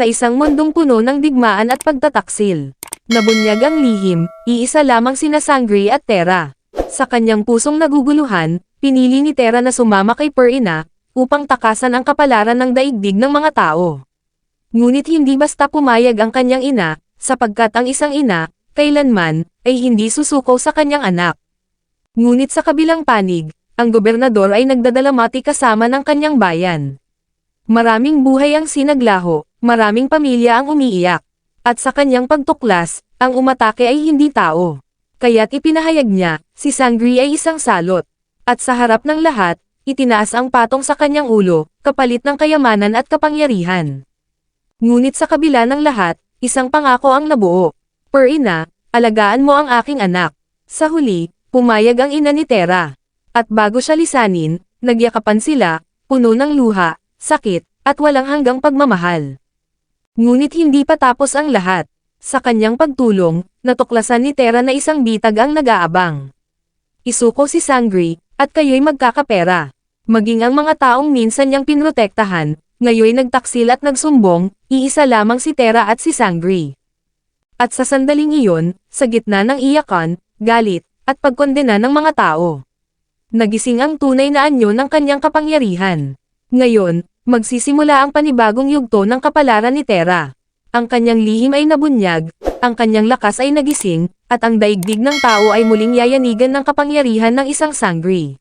sa isang mundong puno ng digmaan at pagtataksil. Nabunyag ang lihim, iisa lamang sina Sangri at Terra. Sa kanyang pusong naguguluhan, pinili ni Terra na sumama kay Perina, upang takasan ang kapalaran ng daigdig ng mga tao. Ngunit hindi basta pumayag ang kanyang ina, sapagkat ang isang ina, kailanman, ay hindi susuko sa kanyang anak. Ngunit sa kabilang panig, ang gobernador ay nagdadalamati kasama ng kanyang bayan. Maraming buhay ang sinaglaho, maraming pamilya ang umiiyak. At sa kanyang pagtuklas, ang umatake ay hindi tao. Kaya't ipinahayag niya, si Sangri ay isang salot. At sa harap ng lahat, itinaas ang patong sa kanyang ulo, kapalit ng kayamanan at kapangyarihan. Ngunit sa kabila ng lahat, isang pangako ang nabuo. Per ina, alagaan mo ang aking anak. Sa huli, pumayag ang ina ni Tera. At bago siya lisanin, nagyakapan sila, puno ng luha, sakit, at walang hanggang pagmamahal. Ngunit hindi pa tapos ang lahat. Sa kanyang pagtulong, natuklasan ni Tera na isang bitag ang nag-aabang. Isuko si Sangri, at kayo'y magkakapera. Maging ang mga taong minsan niyang pinrotektahan, ngayoy nagtaksil at nagsumbong, iisa lamang si Tera at si Sangri. At sa sandaling iyon, sa gitna ng iyakan, galit, at pagkondena ng mga tao. Nagising ang tunay na anyo ng kanyang kapangyarihan. Ngayon, magsisimula ang panibagong yugto ng kapalaran ni Tera. Ang kanyang lihim ay nabunyag, ang kanyang lakas ay nagising, at ang daigdig ng tao ay muling yayanigan ng kapangyarihan ng isang sangri.